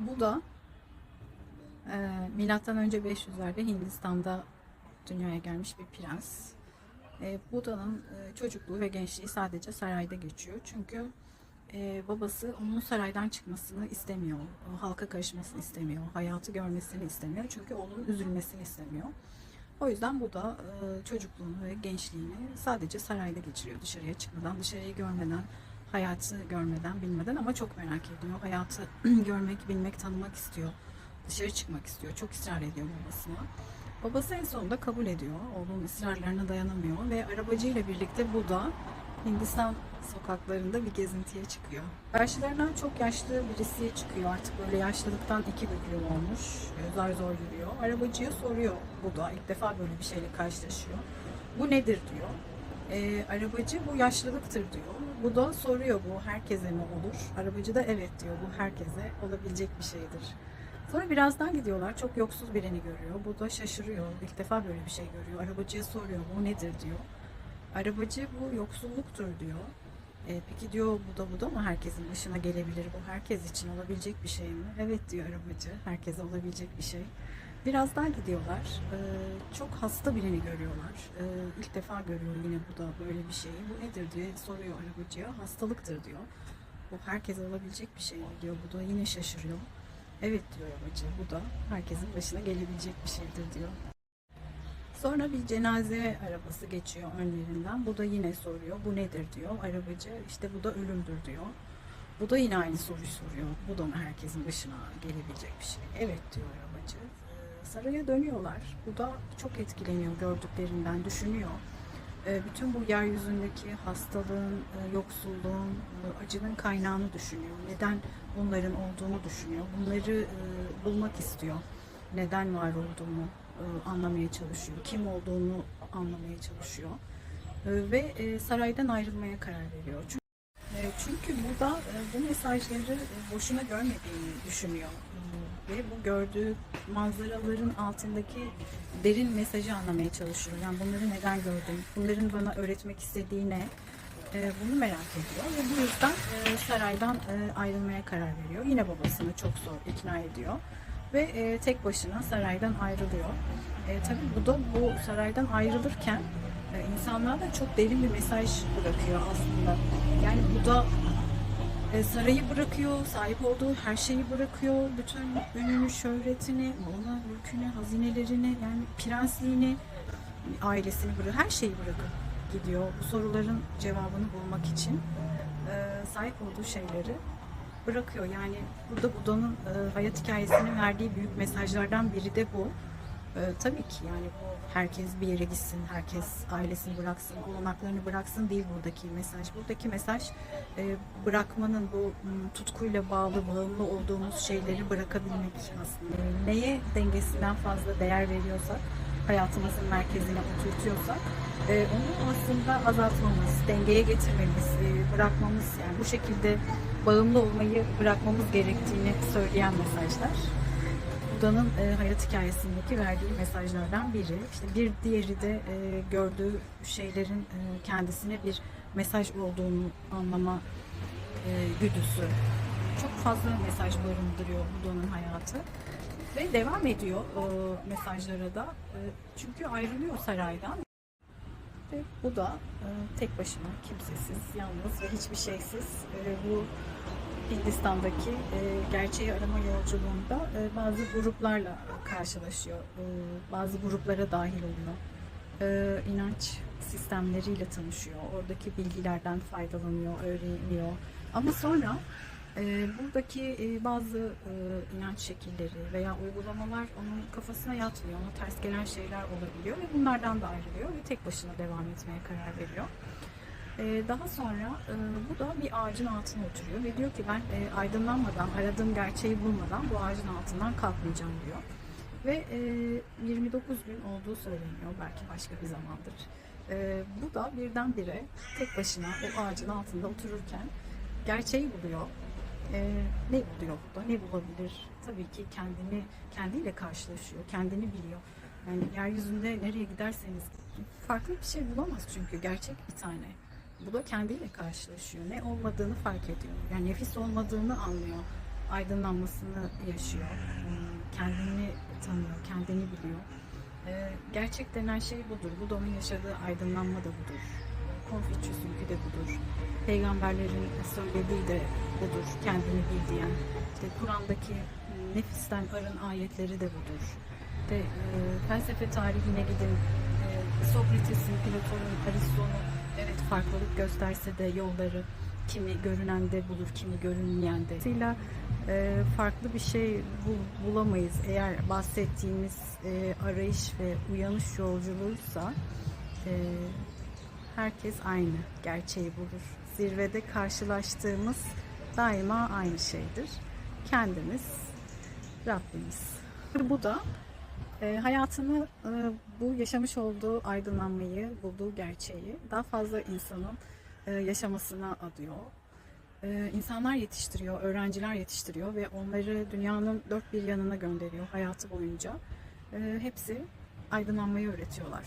Bu da e, milattan önce 500'lerde Hindistan'da dünyaya gelmiş bir prens. E, Buda'nın e, çocukluğu ve gençliği sadece sarayda geçiyor. Çünkü e, babası onun saraydan çıkmasını istemiyor. O halka karışmasını istemiyor. Hayatı görmesini istemiyor. Çünkü onun üzülmesini istemiyor. O yüzden bu da e, çocukluğunu ve gençliğini sadece sarayda geçiriyor. Dışarıya çıkmadan, dışarıyı görmeden, hayatı görmeden, bilmeden ama çok merak ediyor. Hayatı görmek, bilmek, tanımak istiyor. Dışarı çıkmak istiyor. Çok ısrar ediyor babasına. Babası en sonunda kabul ediyor. Oğlun ısrarlarına dayanamıyor ve arabacıyla birlikte bu da Hindistan sokaklarında bir gezintiye çıkıyor. Karşılarına çok yaşlı birisi çıkıyor. Artık böyle yaşlılıktan iki büklüm olmuş. Ee, Zar zor yürüyor. Arabacıya soruyor bu da. ilk defa böyle bir şeyle karşılaşıyor. Bu nedir diyor. Ee, arabacı bu yaşlılıktır diyor. Bu da soruyor bu herkese mi olur? Arabacı da evet diyor. Bu herkese olabilecek bir şeydir. Sonra birazdan gidiyorlar. Çok yoksuz birini görüyor. Bu da şaşırıyor. İlk defa böyle bir şey görüyor. Arabacıya soruyor bu nedir diyor. Arabacı bu yoksulluktur diyor. E, peki diyor bu da bu da mı herkesin başına gelebilir? Bu herkes için olabilecek bir şey mi? Evet diyor arabacı. Herkese olabilecek bir şey. Biraz daha gidiyorlar. E, çok hasta birini görüyorlar. E, ilk defa görüyor yine bu da böyle bir şeyi. Bu nedir diye soruyor arabacıya. Hastalıktır diyor. Bu herkese olabilecek bir şey diyor. Bu da yine şaşırıyor. Evet diyor arabacı. Bu da herkesin başına gelebilecek bir şeydir diyor. Sonra bir cenaze arabası geçiyor önlerinden. Bu da yine soruyor. Bu nedir diyor. Arabacı işte bu da ölümdür diyor. Bu da yine aynı soruyu soruyor. Bu da herkesin başına gelebilecek bir şey? Evet diyor arabacı. Saraya dönüyorlar. Bu da çok etkileniyor gördüklerinden, düşünüyor. Ee, Bütün bu yeryüzündeki hastalığın, e, yoksulluğun, e, acının kaynağını düşünüyor. Neden bunların olduğunu düşünüyor. Bunları e, bulmak istiyor. Neden var olduğunu anlamaya çalışıyor. Kim olduğunu anlamaya çalışıyor. Ve saraydan ayrılmaya karar veriyor. Çünkü, çünkü bu mesajları boşuna görmediğini düşünüyor. Ve bu gördüğü manzaraların altındaki derin mesajı anlamaya çalışıyor. Yani bunları neden gördüm? Bunların bana öğretmek istediği ne? E, bunu merak ediyor ve bu yüzden e, saraydan e, ayrılmaya karar veriyor. Yine babasını çok zor ikna ediyor ve e, tek başına saraydan ayrılıyor. E, tabii bu da bu saraydan ayrılırken e, insanlara da çok derin bir mesaj bırakıyor aslında. Yani bu da sarayı bırakıyor, sahip olduğu her şeyi bırakıyor. Bütün ününü, şöhretini, malını, mülkünü, hazinelerini, yani prensliğini, ailesini bırakıyor. Her şeyi bırakıp gidiyor. Bu soruların cevabını bulmak için e, sahip olduğu şeyleri bırakıyor. Yani burada Buda'nın e, hayat hikayesinin verdiği büyük mesajlardan biri de bu. E, tabii ki yani herkes bir yere gitsin, herkes ailesini bıraksın, olanaklarını bıraksın değil buradaki mesaj. Buradaki mesaj e, bırakmanın bu m, tutkuyla bağlı, bağımlı olduğumuz şeyleri bırakabilmek aslında. Neye dengesinden fazla değer veriyorsak, hayatımızın merkezine oturtuyorsak e, onu aslında azaltmamız, dengeye getirmemiz, e, bırakmamız yani bu şekilde bağımlı olmayı bırakmamız gerektiğini söyleyen mesajlar. Buda'nın e, hayat hikayesindeki verdiği mesajlardan biri. İşte bir diğeri de e, gördüğü şeylerin e, kendisine bir mesaj olduğunu anlama e, güdüsü. Çok fazla mesaj barındırıyor Buda'nın hayatı. Ve devam ediyor e, mesajlara da. E, çünkü ayrılıyor saraydan. Ve bu da e, tek başına, kimsesiz, yalnız ve hiçbir şeysiz e, bu Hindistan'daki e, gerçeği arama yolculuğunda e, bazı gruplarla karşılaşıyor. E, bazı gruplara dahil oluyor. E, inanç sistemleriyle tanışıyor. Oradaki bilgilerden faydalanıyor, öğreniyor. Ama sonra e, buradaki e, bazı e, inanç şekilleri veya uygulamalar onun kafasına yatmıyor. Ona ters gelen şeyler olabiliyor ve bunlardan da ayrılıyor ve tek başına devam etmeye karar veriyor. Ee, daha sonra e, bu da bir ağacın altına oturuyor ve diyor ki ben e, aydınlanmadan, aradığım gerçeği bulmadan bu ağacın altından kalkmayacağım diyor. Ve e, 29 gün olduğu söyleniyor, belki başka bir zamandır. E, bu da birdenbire tek başına o ağacın altında otururken gerçeği buluyor. E, ne buluyor burada, ne bulabilir? Tabii ki kendini, kendiyle karşılaşıyor, kendini biliyor. Yani yeryüzünde nereye giderseniz farklı bir şey bulamaz çünkü gerçek bir tane. Bu da kendiyle karşılaşıyor. Ne olmadığını fark ediyor. Yani nefis olmadığını anlıyor. aydınlanmasını yaşıyor. E, kendini tanıyor, kendini biliyor. E, gerçek denen şey budur. Buda'nın yaşadığı aydınlanma da budur. Konfüçyüs'ünki de budur. Peygamberlerin söylediği de budur. Kendini bil diyen. İşte Kur'an'daki nefisten arın ayetleri de budur. De, e, felsefe tarihine gidin. E, Sokrates'in, Platon'un, Aristo'nun evet farklılık gösterse de yolları kimi görünen de bulur, kimi görünmeyen de. Dolayısıyla e, farklı bir şey bul- bulamayız. Eğer bahsettiğimiz e, arayış ve uyanış yolculuğuysa e, herkes aynı gerçeği bulur. Zirvede karşılaştığımız daima aynı şeydir. Kendimiz, Rabbimiz. Bu da e, hayatını e, bu yaşamış olduğu aydınlanmayı, bulduğu gerçeği daha fazla insanın e, yaşamasına adıyor. E, insanlar yetiştiriyor, öğrenciler yetiştiriyor ve onları dünyanın dört bir yanına gönderiyor hayatı boyunca. E, hepsi aydınlanmayı öğretiyorlar.